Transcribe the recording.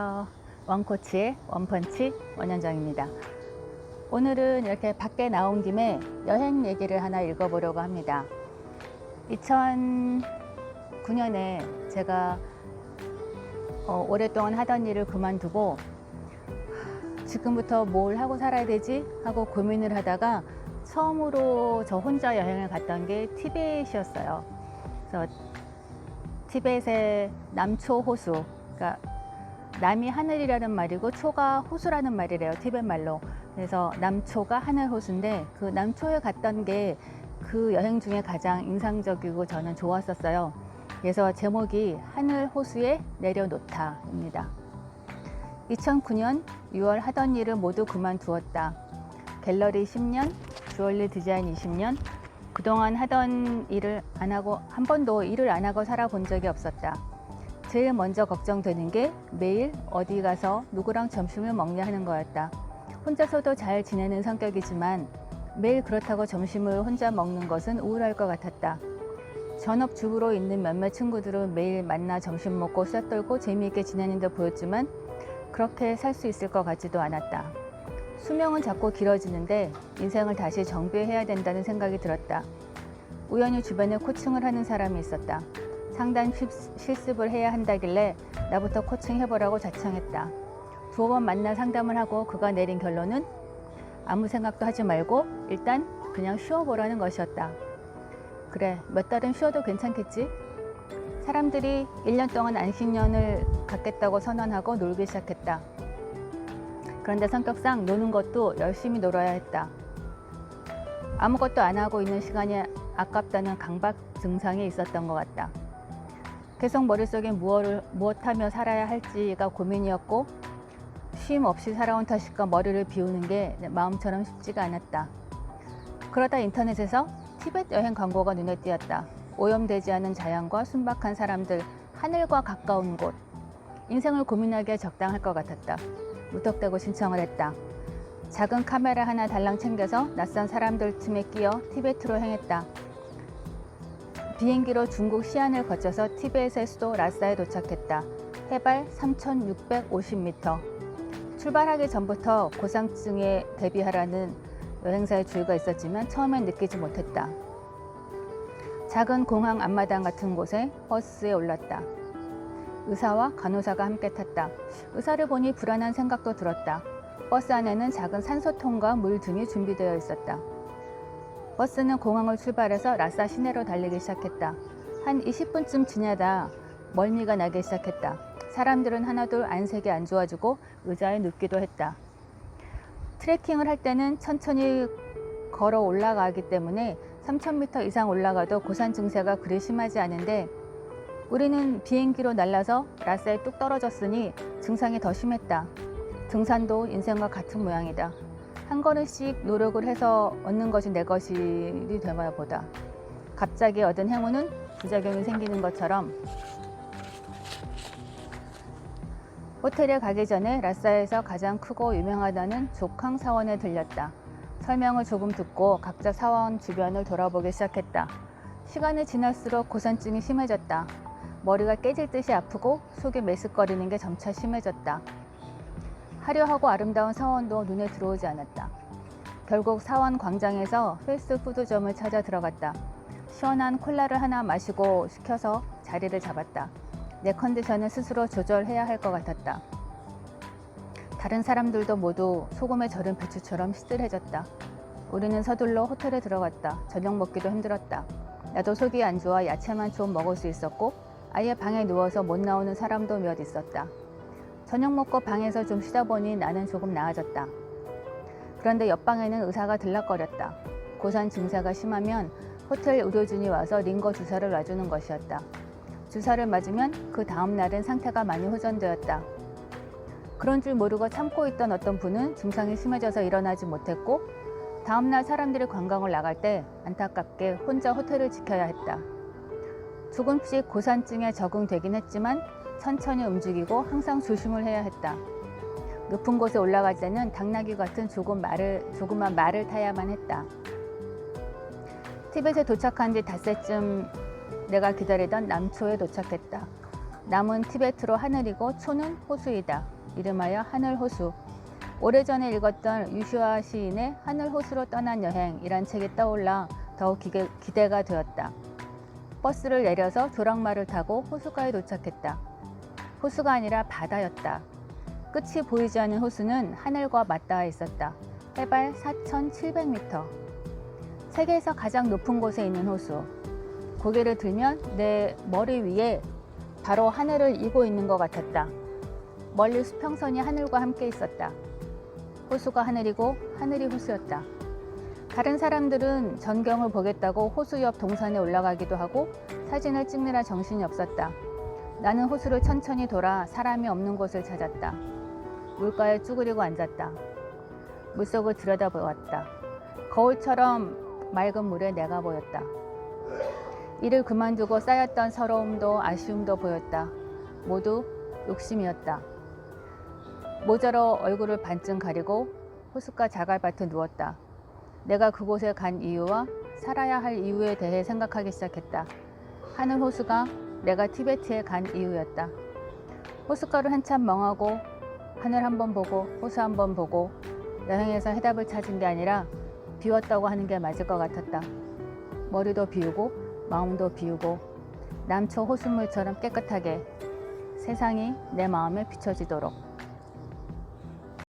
안녕하세요. 원코치의 원펀치 원현정입니다. 오늘은 이렇게 밖에 나온 김에 여행 얘기를 하나 읽어보려고 합니다. 2009년에 제가 어, 오랫동안 하던 일을 그만두고 지금부터 뭘 하고 살아야 되지 하고 고민을 하다가 처음으로 저 혼자 여행을 갔던 게 티벳이었어요. 그래서 티벳의 남초 호수, 그러니까 남이 하늘이라는 말이고 초가 호수라는 말이래요. 티벳 말로. 그래서 남초가 하늘 호수인데 그 남초에 갔던 게 그 여행 중에 가장 인상적이고 저는 좋았었어요. 그래서 제목이 하늘 호수에 내려놓다입니다. 2009년 6월 하던 일을 모두 그만두었다. 갤러리 10년, 주얼리 디자인 20년, 그동안 하던 일을 안 하고 한 번도 일을 안 하고 살아본 적이 없었다. 제일 먼저 걱정되는 게 매일 어디 가서 누구랑 점심을 먹냐 하는 거였다. 혼자서도 잘 지내는 성격이지만 매일 그렇다고 점심을 혼자 먹는 것은 우울할 것 같았다. 전업주부로 있는 몇몇 친구들은 매일 만나 점심 먹고 수다 떨고 재미있게 지내는 듯 보였지만 그렇게 살 수 있을 것 같지도 않았다. 수명은 자꾸 길어지는데 인생을 다시 정비해야 된다는 생각이 들었다. 우연히 주변에 코칭을 하는 사람이 있었다. 상단 실- 실습을 해야 한다길래 나부터 코칭 해보라고 자청했다. 두어 번 만나 상담을 하고 그가 내린 결론은 아무 생각도 하지 말고 일단 그냥 쉬어보라는 것이었다. 그래, 몇 달은 쉬어도 괜찮겠지? 사람들이 1년 동안 안식년을 갖겠다고 선언하고 놀기 시작했다. 그런데 성격상 노는 것도 열심히 놀아야 했다. 아무것도 안 하고 있는 시간이 아깝다는 강박 증상이 있었던 것 같다. 계속 머릿속에 무엇을, 무엇하며 살아야 할지가 고민이었고 쉼 없이 살아온 탓일까 머리를 비우는 게 마음처럼 쉽지가 않았다. 그러다 인터넷에서 티벳 여행 광고가 눈에 띄었다. 오염되지 않은 자연과 순박한 사람들, 하늘과 가까운 곳. 인생을 고민하기에 적당할 것 같았다. 무턱대고 신청을 했다. 작은 카메라 하나 달랑 챙겨서 낯선 사람들 틈에 끼어 티베트로 행했다. 비행기로 중국 시안을 거쳐서 티베트의 수도 라싸에 도착했다. 해발 3,650m. 출발하기 전부터 고상증에 대비하라는 여행사의 주의가 있었지만 처음엔 느끼지 못했다. 작은 공항 앞마당 같은 곳에 버스에 올랐다. 의사와 간호사가 함께 탔다. 의사를 보니 불안한 생각도 들었다. 버스 안에는 작은 산소통과 물 등이 준비되어 있었다. 버스는 공항을 출발해서 라싸 시내로 달리기 시작했다. 한 20분쯤 지나다 멀미가 나기 시작했다. 사람들은 하나둘 안색이 안 좋아지고 의자에 눕기도 했다. 트레킹을 할 때는 천천히 걸어 올라가기 때문에 3,000m 이상 올라가도 고산 증세가 그리 심하지 않은데 우리는 비행기로 날라서 라싸에 뚝 떨어졌으니 증상이 더 심했다. 등산도 인생과 같은 모양이다. 한 걸음씩 노력을 해서 얻는 것이 내 것이 되나 보다. 갑자기 얻은 행운은 부작용이 생기는 것처럼 호텔에 가기 전에 라싸에서 가장 크고 유명하다는 족항 사원에 들렸다. 설명을 조금 듣고 각자 사원 주변을 돌아보기 시작했다. 시간이 지날수록 고산증이 심해졌다. 머리가 깨질 듯이 아프고 속이 메스꺼리는 게 점차 심해졌다. 화려하고 아름다운 사원도 눈에 들어오지 않았다. 결국 사원 광장에서 패스트푸드점을 찾아 들어갔다. 시원한 콜라를 하나 마시고 시켜서 자리를 잡았다. 내 컨디션을 스스로 조절해야 할 것 같았다. 다른 사람들도 모두 소금에 절인 배추처럼 시들해졌다. 우리는 서둘러 호텔에 들어갔다. 저녁 먹기도 힘들었다. 나도 속이 안 좋아 야채만 좀 먹을 수 있었고 아예 방에 누워서 못 나오는 사람도 몇 있었다. 저녁 먹고 방에서 좀 쉬다 보니 나는 조금 나아졌다. 그런데 옆방에는 의사가 들락거렸다. 고산 증세가 심하면 호텔 의료진이 와서 링거 주사를 놔주는 것이었다. 주사를 맞으면 그 다음 날은 상태가 많이 호전되었다. 그런 줄 모르고 참고 있던 어떤 분은 증상이 심해져서 일어나지 못했고 다음 날 사람들이 관광을 나갈 때 안타깝게 혼자 호텔을 지켜야 했다. 조금씩 고산증에 적응되긴 했지만 천천히 움직이고 항상 조심을 해야 했다. 높은 곳에 올라갈 때는 당나귀 같은 조금 말을, 조그만 말을 타야만 했다. 티벳에 도착한 지 닷새쯤 내가 기다리던 남초에 도착했다. 남은 티베트로 하늘이고 초는 호수이다. 이름하여 하늘호수. 오래전에 읽었던 유슈아 시인의 하늘호수로 떠난 여행이란 책이 떠올라 더욱 기대, 기대가 되었다. 버스를 내려서 조랑말을 타고 호수가에 도착했다. 호수가 아니라 바다였다. 끝이 보이지 않는 호수는 하늘과 맞닿아 있었다. 해발 4,700m. 세계에서 가장 높은 곳에 있는 호수. 고개를 들면 내 머리 위에 바로 하늘을 이고 있는 것 같았다. 멀리 수평선이 하늘과 함께 있었다. 호수가 하늘이고 하늘이 호수였다. 다른 사람들은 전경을 보겠다고 호수 옆 동산에 올라가기도 하고 사진을 찍느라 정신이 없었다. 나는 호수를 천천히 돌아 사람이 없는 곳을 찾았다. 물가에 쭈그리고 앉았다. 물속을 들여다보았다. 거울처럼 맑은 물에 내가 보였다. 일을 그만두고 쌓였던 서러움도 아쉬움도 보였다. 모두 욕심이었다. 모자로 얼굴을 반쯤 가리고 호숫가 자갈밭에 누웠다. 내가 그곳에 간 이유와 살아야 할 이유에 대해 생각하기 시작했다. 하늘 호수가 내가 티베트에 간 이유였다. 호숫가를 한참 멍하고 하늘 한번 보고 호수 한번 보고 여행에서 해답을 찾은 게 아니라 비웠다고 하는 게 맞을 것 같았다. 머리도 비우고 마음도 비우고 남초 호수물처럼 깨끗하게 세상이 내 마음에 비춰지도록